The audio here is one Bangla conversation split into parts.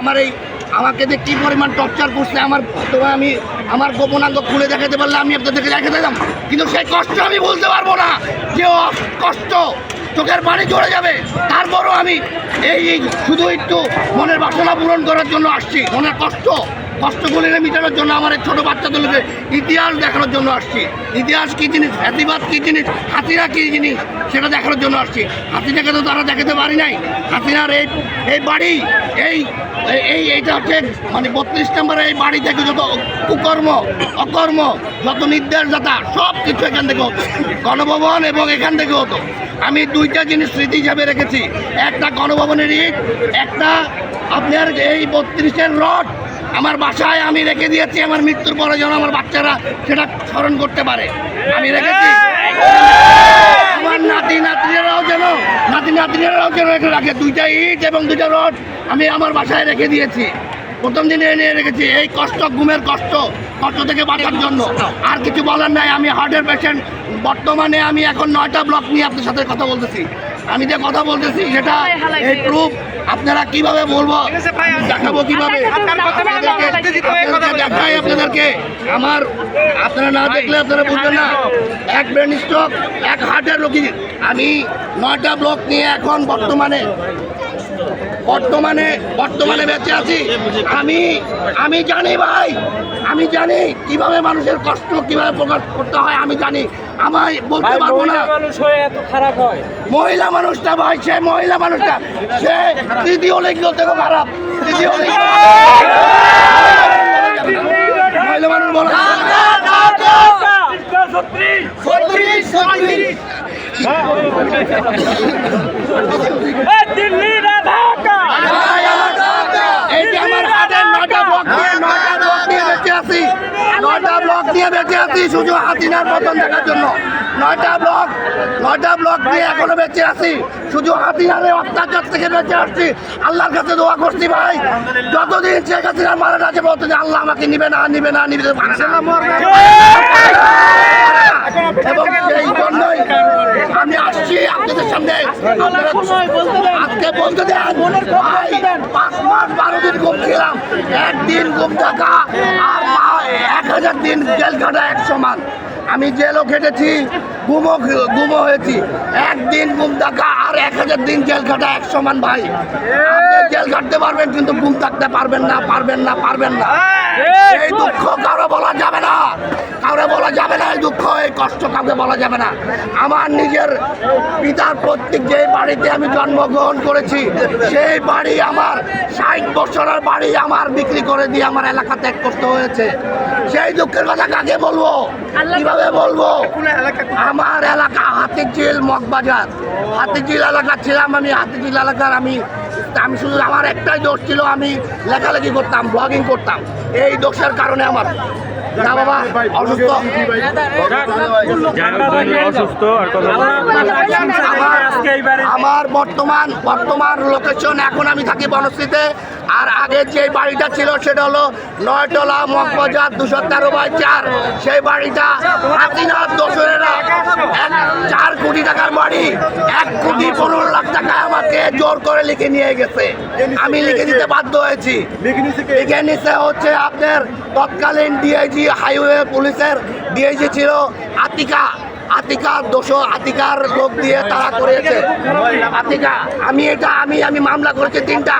আমার এই আমাকে যে কী পরিমাণ টর্চার করছে, আমার তোমার আমি আমার গোপনাঙ্গ খুলে দেখাতে পারলে আমি আপনাদেরকে দেখে দিতাম কিন্তু সেই কষ্ট আমি বলতে পারব না। যে কষ্ট চোখের পানি চলে যাবে। তারপরও আমি এই শুধু একটু মনের বাসনা পূরণ করার জন্য আসছি। মনের কষ্ট কষ্টগুলি মেটানোর জন্য আমার এই ছোটো বাচ্চাদেরকে ইতিহাস দেখানোর জন্য আসছি। ইতিহাস কী জিনিস হাতিবাদ কী জিনিস, হাতিরা কী জিনিস, সেটা দেখানোর জন্য আসছি। হাতিটাকে তো তারা দেখাতে পারি নাই। হাতিনার এই এই বাড়ি, এই- এই এইটা হচ্ছে মানে বত্রিশ নম্বরে এই বাড়ি থেকে যত কুকর্ম, অকর্ম, যত নির্দেশদাতা সব কিছু এখান থেকে হতো। গণভবন এবং এখান থেকে হতো। আমি দুইটা জিনিস স্মৃতি হিসাবে রেখেছি। একটা গণভবনের ইট, একটা আপনার এই বত্রিশের রড। আমার বাসায় আমি রেখে দিয়েছি, আমার মৃত্যুর পরে যেন আমার বাচ্চারা সেটা স্মরণ করতে পারে। আমি রেখেছি। আমার নাতি নাতনিরাও যেন, নাতি নাতনিরাও যেন রেখে রাখে। দুইটা ইট এবং দুইটা রড আমি আমার বাসায় রেখে দিয়েছি। প্রথম দিনে এনে রেখেছি। এই কষ্ট, ঘুমের কষ্ট। কষ্ট থেকে বাঁচার জন্য? আর কিছু বলার নাই আমি হার্টের পেশেন্ট বর্তমানে আমি এখন নয়টা ব্লক নিয়ে আপনার সাথে কথা বলতেছি। আমি যে কথা বলতেছি সেটা এই প্রুফ আপনারা কীভাবে বলব? দেখাবো কীভাবে? দেখাই আপনাদেরকে। আমার আপনারা না দেখলে আপনারা বুঝবেন না। এক ব্রেন স্ট্রোক এক হার্টের রোগী। আমি নয়টা ব্লক নিয়ে এখন বর্তমানে বর্তমানে বর্তমানে বেঁচে আছি। আমি আমি জানি ভাই আমি জানি কীভাবে মানুষের কষ্ট কীভাবে প্রকাশ করতে হয় আমি জানি। আমায় বলতে পারব না। মানুষ হয়ে এত খারাপ হয়। মহিলা মানুষটা ভাই সে মহিলা মানুষটা সে তৃতীয় লিঙ্গ থেকে খারাপ। তৃতীয় লিঙ্গ মহিলা মানুষ বলা দিল্লি না ঢাকা ভাই, আমার- এই যে আমার হাতের নয়টা ব্লক নিয়ে নয়টা ব্লক নিয়ে বেঁচে আছি। নয়টা ব্লক নিয়ে বেঁচে আছি শুধু হাতিনার পতন দেখার জন্য। নয়টা ব্লক নয়টা ব্লক নিয়ে এখনও বেঁচে আছি। শুধু হাতিনারে অত্যাচার থেকে বেঁচে আসছি। আল্লাহর কাছে দোয়া করছি ভাই। যতদিন সে কাছে মারা যাচ্ছে বলতে যে আল্লাহ আমাকে নিবে না নিবে না নিবে এবং সেই জন্যই আমি আসছি আপনাদের সামনে আজকে বলতে দেন। পাঁচ মাস বারো দিন ঘুম ছিলাম একদিন ঘুম থাকা আর এক হাজার দিন জেল কাটা এক সমান। আমি জেলও খেটেছি গুমো গুমো হয়েছি। একদিন গুম থাকা আর এক হাজার দিন জেল খাটা এক সমান ভাই। জেল কাটতে পারবেন কিন্তু ঘুম থাকতে পারবেন না পারবেন না পারবেন না। এই দুঃখ কারও বলা যাবে না। কাউরে বলা যাবে না এই দুঃখ এই কষ্ট কাউকে বলা যাবে না। আমার নিজের পিতার প্রত্যেক যে বাড়িতে আমি জন্মগ্রহণ করেছি সেই বাড়ি আমার ষাট বছরের বাড়ি আমার বিক্রি করে দিয়ে আমার এলাকা ত্যাগ করতে হয়েছে। সেই দুঃখের কথা কাকে বলব? কীভাবে বলব? আমার এলাকা হাতিঝিল মগবাজার। হাতিঝিল এলাকা ছিলাম আমি হাতিঝিল এলাকার আমি। আমি শুধু আমার একটাই দোষ ছিল আমি লেখালেখি করতাম ব্লগিং করতাম। এই দোষের কারণে আমার। না বাবা অসুস্থ। অসুস্থ আমার আমার বর্তমান বর্তমান লোকেশন এখন আমি থাকি বনশ্রীতে। আর আগে যে বাড়িটা ছিল সেটা হলো নয়টলা মগবাজার দুশো তেরো বাই চার। সেই বাড়িটা হাতিনাথ দোসরেরা এক চার কোটি টাকার বাড়ি, এক কোটি পনেরো লাখ টাকা আমাকে জোর করে লিখে নিয়ে গেছে। আমি লিখে দিতে বাধ্য হয়েছি। লিখে নিতে হচ্ছে আপনার তৎকালীন ডিআইজি হাইওয়ে পুলিশের ডিআইজি ছিল আতিকা। আতিকার দোষ আতিকার লোক দিয়ে তারা করেছে। আতিকা আমি এটা আমি আমি মামলা করেছি তিনটা।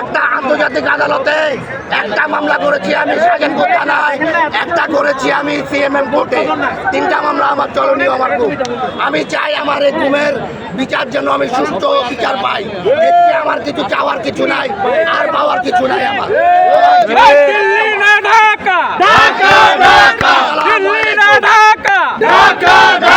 একটা আন্তর্জাতিক আদালতে একটা মামলা করেছি আমি শাহজাহানপুর থানায় একটা করেছি আমি সিএমএম কোর্টে। তিনটা মামলা আমার চলনীয় আমার খুব। আমি চাই আমার এই ঘুমের বিচার যেন আমি সুস্থ বিচার পাই। আমার কিছু চাওয়ার কিছু নাই আর পাওয়ার কিছু নাই আমার। ঢাকা। ঢাকা ঢাকা। দিল্লি না ঢাকা। Daka, Daka!